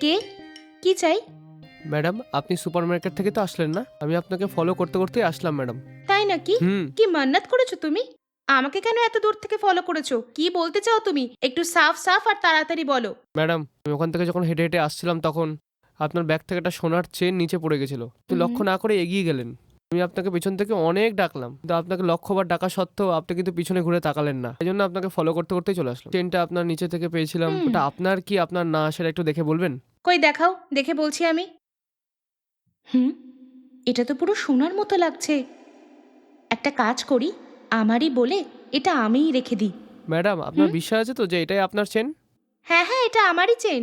কি? চাই? ম্যাডাম আপনি সুপারমার্কেট থেকে তো আসলেন না। আমি আপনাকে ফলো করতে করতেই আসলাম ম্যাডাম। তাই নাকি? হুম। কি মান্নাত করেছ তুমি? আমাকে কেন এত দূর থেকে ফলো করেছ? কি বলতে চাও তুমি? একটু সাফ সাফ আর তাড়াতাড়ি বলো। ম্যাডাম আমি ওখান থেকে যখন হেঁটে হেঁটে আসছিলাম তখন আপনার ব্যাগ থেকে একটা সোনার চেন নিচে পড়ে গেছিল। তো লক্ষ্য না করে এগিয়ে গেলেন। আমি আপনাকে পিছন থেকে অনেক ডাকলাম কিন্তু আপনাকে লক্ষ্যবার ডাকা সত্ত্বেও আপনি কিন্তু পিছনে ঘুরে তাকালেন না। এই জন্য আপনাকে ফলো করতে করতেই চলে আসলাম। চেনটা আপনার নিচে থেকে পেয়েছিলাম। ওটা আপনার কি আপনার না সেটা একটু দেখে বলবেন? কই দেখাও দেখে বলছি আমি। হুম এটা তো পুরো সোনার মতো লাগছে। একটা কাজ করি আমারই বলে এটা আমিই রেখে দিই। ম্যাডাম আপনার? বিশ্বাস আছে তো যে এটাই আপনার চেন হ্যাঁ হ্যাঁ এটা আমারই চেন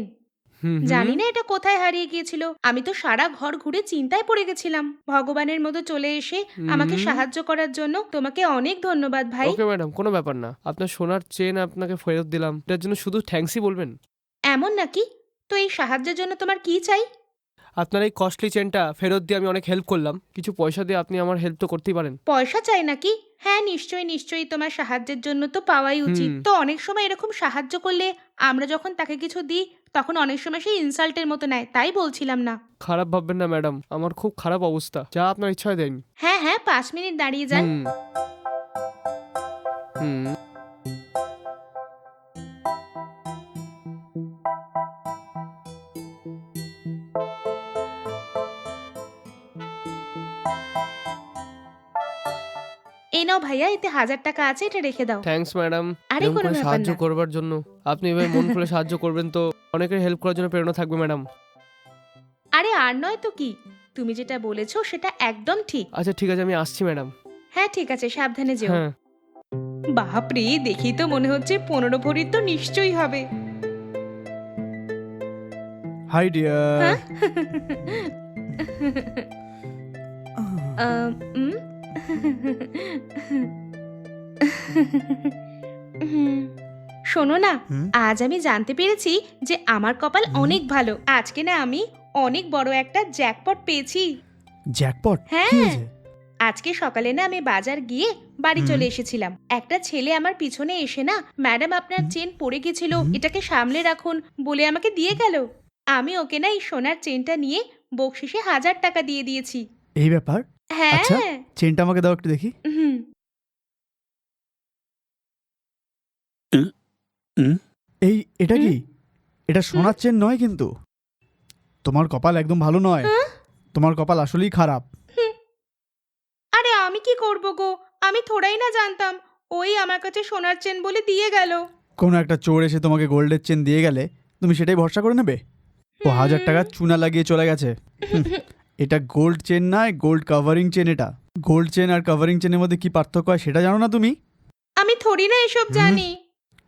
হুম হুম। জানি না এটা কোথায় হারিয়ে গিয়েছিল। আমি তো সারা ঘর ঘুরে চিন্তায় পড়ে গেছিলাম। ভগবানের মতো চলে এসে আমাকে হুম। সাহায্য করার জন্য তোমাকে অনেক ধন্যবাদ ভাই। ওকে ম্যাডাম কোনো ব্যাপার না। আপনার সোনার চেন আপনাকে ফেরত দিলাম। এটার জন্য শুধু থ্যাঙ্কসই বলবেন। এমন নাকি? তো এই সাহায্যের জন্য তোমার কি চাই? আপনার এই কস্টলি চেনটা ফেরত দিয়ে আমি অনেক হেল্প করলাম। কিছু পয়সা দিয়ে আপনি আমার হেল্প তো করতেই পারেন। পয়সা চাই নাকি? হ্যাঁ নিশ্চয়ই নিশ্চয়ই তোমার সাহায্যের জন্য তো পাওয়াই উচিত। হুম। তো অনেক সময় এরকম সাহায্য করলে আমরা যখন তাকে কিছু দিই তখন অনেক সময় সে ইনসাল্টের মতো নেয় তাই বলছিলাম না। খারাপ ভাববেন না ম্যাডাম। আমার খুব খারাপ অবস্থা। যা আপনার ইচ্ছা দেন। হ্যাঁ হ্যাঁ পাঁচ মিনিট দাঁড়িয়ে যান। হুম। হুম। এই নাও ভাইয়া এতে হাজার টাকা আছে এটা রেখে দাও। থ্যাঙ্কস ম্যাডাম আরে কোনো ব্যাপার সাহায্য না। করবার জন্য। আপনি এভাবে মন খুলে সাহায্য করবেন তো অনেকের হেল্প করার জন্য প্রেরণা থাকবে ম্যাডাম আরে আর নয় তো কি? তুমি যেটা বলেছ সেটা একদম ঠিক। আচ্ছা ঠিক আছে আমি আসছি ম্যাডাম হ্যাঁ ঠিক আছে সাবধানে যেও। হ্যাঁ। বাপরে দেখি তো মনে হচ্ছে পনেরো ভরির তো নিশ্চয়ই হবে। হাই ডিয়ার হ্যাঁ? উম? শোনো না আজ আমি জানতে পেরেছি যে আমার কপাল অনেক ভালো। আজকে না আমি অনেক বড় একটা জ্যাকপট পেয়েছি। জ্যাকপট? হ্যাঁ। আজকে সকালে না আমি বাজার গিয়ে বাড়ি চলে এসেছিলাম। একটা ছেলে আমার পিছনে এসে না ম্যাডাম আপনার চেন পড়ে গেছিল এটাকে সামলে রাখুন বলে আমাকে দিয়ে গেল। আমি ওকে না এই সোনার চেনটা নিয়ে বকশিসে হাজার টাকা দিয়ে দিয়েছি। এই ব্যাপার? আচ্ছা। হ্যাঁ চেনটা আমাকে দাও একটু দেখি। হুম এই এটা কি? এটা সোনার চেন নয় কিন্তু। তোমার কপাল একদম ভালো নয়। হ্যাঁ? তোমার কপাল আসলেই খারাপ। আরে আমি কি করব গো? আমি থোড়াই না জানতাম। ওই আমার কাছে সোনার চেন বলে দিয়ে গেল। কোনো একটা চোর এসে তোমাকে গোল্ডের চেন দিয়ে গেলে তুমি সেটাই ভরসা করে নেবে? ও হাজার টাকা চুনা লাগিয়ে চলে গেছে। এটা গোল্ড চেন নয় গোল্ড কাভারিং চেন এটা। গোল্ড চেন আর কাভারিং চেনের মধ্যে কি পার্থক্য হয় সেটা জানো না তুমি? আমি থোড়ি না এসব। জানি।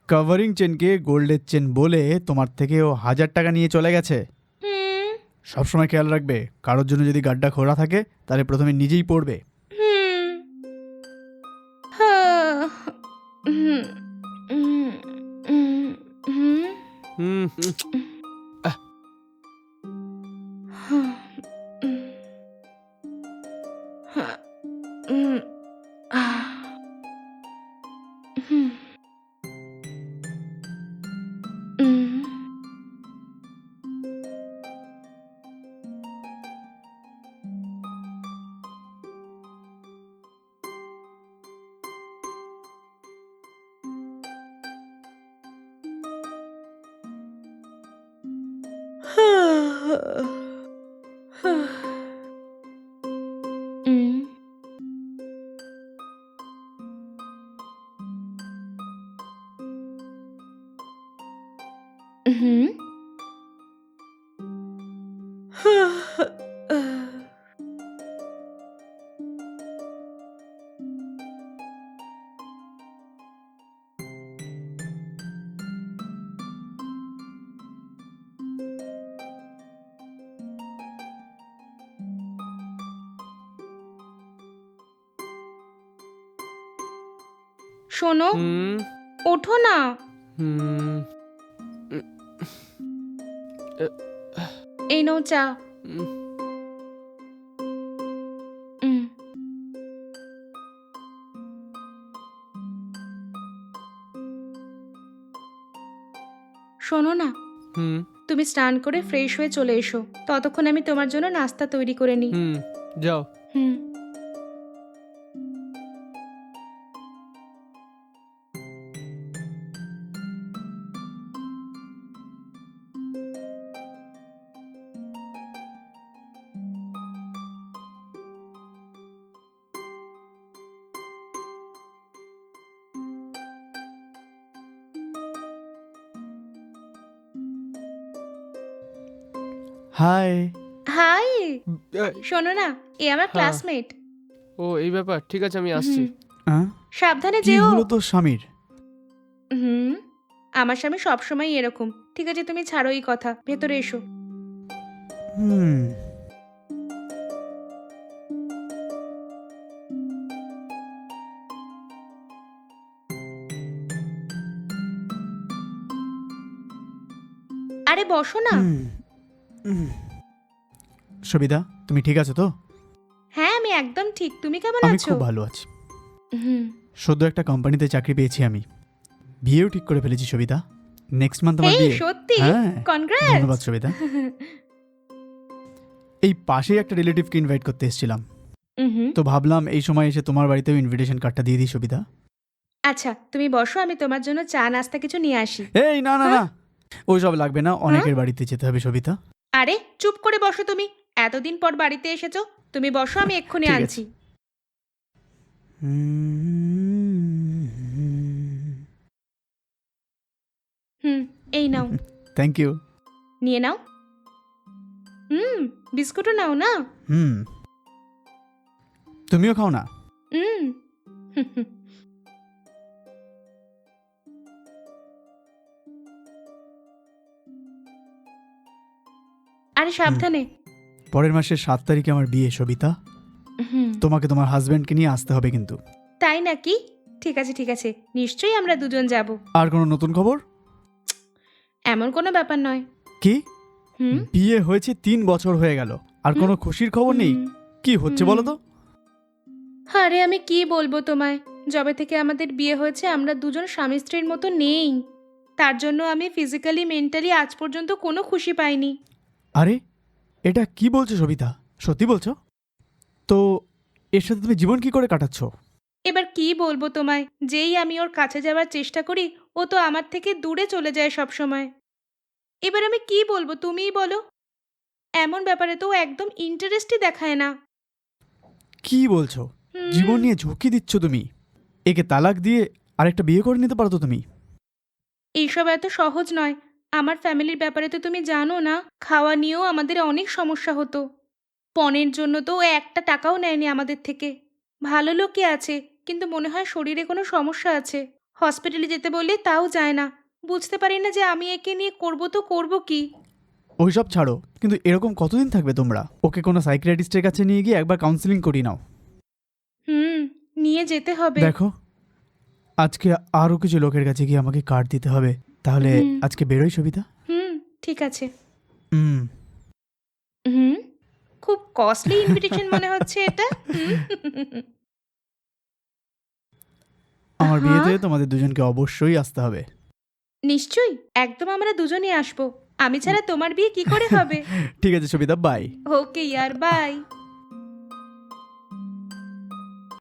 কাভারিং চেনকে গোল্ডের চেন বলে তোমার থেকে ও হাজার টাকা নিয়ে চলে গেছে। হুম। সবসময় খেয়াল রাখবে কারোর জন্য যদি গাড্ডা খোলা থাকে তাহলে প্রথমে নিজেই পড়বে। হুম। হ্যাঁ। হুম হুম হুম হুম হুম। হুম। হুম। হুম হুম শোনো। ওঠো না। এই নাও চা। শোনো না। তুমি স্নান করে ফ্রেশ হয়ে চলে এসো। ততক্ষণ আমি তোমার জন্য নাস্তা তৈরি করে নিই। যাও। হুম। হাই। হাই। শোনো না এ আমার হ্যাঁ। ক্লাসমেট। ও এই ব্যাপার ঠিক আছে আমি আসছি। হ্যাঁ সাবধানে যেও। হলো তোর স্বামীর? হুম আমার স্বামী সবসময় এরকম। ঠিক আছে তুমি ছাড়ো এই কথা ভেতরে এসো। হুম। আরে বসো না। সবিতা তুমি ঠিক আছো তো? হ্যাঁ আমি একদম ঠিক। তুমি কেমন আমি আছো? খুব ভালো আছি। হুম। সদ্য একটা কোম্পানিতে চাকরি পেয়েছি আমি। বিয়েও ঠিক করে ফেলেছি সবিতা। নেক্সট মান্থ আমার এই বিয়ে। সত্যি? হ্যাঁ। কনগ্রাটস ধন্যবাদ সবিতা। এই পাশেই একটা রিলেটিভকে ইনভাইট করতে এসেছিলাম। হুম তো ভাবলাম এই সময় এসে তোমার বাড়িতেও ইনভিটেশন কার্ডটা দিয়ে দিই সবিতা। আচ্ছা তুমি বসো আমি তোমার জন্য চা নাস্তা কিছু নিয়ে আসি। এই না না না। ওই সব লাগবে না। অনেকের বাড়িতে যেতে হবে সবিতা। আরে চুপ করে বসো তুমি। এতদিন পর বাড়িতে এসেছ তুমি বসো আমি এক্ষুনি আনছি। হুম এই নাও। থ্যাংক ইউ নিয়ে নাও। হুম বিস্কুটও নাও না? হুম। তুমিও খাও না? হুম। আরে সাবধানে। পরের মাসের সাত তারিখে আমার বিয়ে সবিতা। হুম। তোমাকে তোমার হাজব্যান্ডকে নিয়ে আসতে হবে কিন্তু। তাই নাকি? ঠিক আছে ঠিক আছে। নিশ্চয়ই আমরা দুজন যাব। আর কোনো নতুন খবর? এমন কোনো ব্যাপার নয়। কি? হুম। বিয়ে হয়েছে তিন বছর হয়ে গেল। আর কোনো খুশির খবর নেই? হুম। কি হচ্ছে বলো তো আরে আমি কি বলব তোমায়? যবে থেকে আমাদের বিয়ে হয়েছে আমরা দুজন স্বামী স্ত্রীর মতো নেই। তার জন্য আমি ফিজিক্যালি মেন্টালি আজ পর্যন্ত কোনো খুশি পাইনি। আরে এটা কি বলছো সবিতা? সত্যি বলছো? তো এর সাথে তুমি জীবন কি করে কাটাচ্ছ? এবার কি বলব তোমায়? যেই আমি ওর কাছে যাওয়ার চেষ্টা করি ও তো আমার থেকে দূরে চলে যায় সব সময় এবার আমি কি বলব তুমিই বলো। এমন ব্যাপারে তো ও একদম ইন্টারেস্টই দেখায় না। কি বলছো? হুম, জীবন নিয়ে ঝুঁকি দিচ্ছ তুমি? একে তালাক দিয়ে আরেকটা বিয়ে করে নিতে পারতো তুমি? এইসব এত সহজ নয়। আমার ফ্যামিলির ব্যাপারে তো তুমি জানো না খাওয়া নিয়েও আমাদের অনেক সমস্যা হতো। পণের জন্য তো ও একটা টাকাও নেয়নি আমাদের থেকে। ভালো লোকই আছে কিন্তু মনে হয় শরীরে কোনো সমস্যা আছে। হসপিটালে যেতে বললে তাও যায় না। বুঝতে পারি না যে আমি একে নিয়ে করব তো করব কি। ওইসব ছাড়ো কিন্তু এরকম কতদিন থাকবে তোমরা? ওকে কোনো সাইকিয়াট্রিস্টের কাছে নিয়ে গিয়ে একবার কাউন্সিলিং করি নাও। হুম নিয়ে যেতে হবে। দেখো আজকে আরও কিছু লোকের কাছে গিয়ে আমাকে কার্ড দিতে হবে। তাহলে হুম। আজকে বেরোই সবিতা? হুম ঠিক আছে। হুম। হুম খুব কস্টলি ইনভিটেশন মনে হচ্ছে এটা। হুম। আমার হ্যাঁ? বিয়েতে তোমাদের দুজনকে অবশ্যই আসতে হবে। নিশ্চয়ই একদম আমরা দুজনেই আসব। আমি ছাড়া তোমার বিয়ে কি করে হবে? ঠিক আছে সবিতা বাই ওকে ইয়ার বাই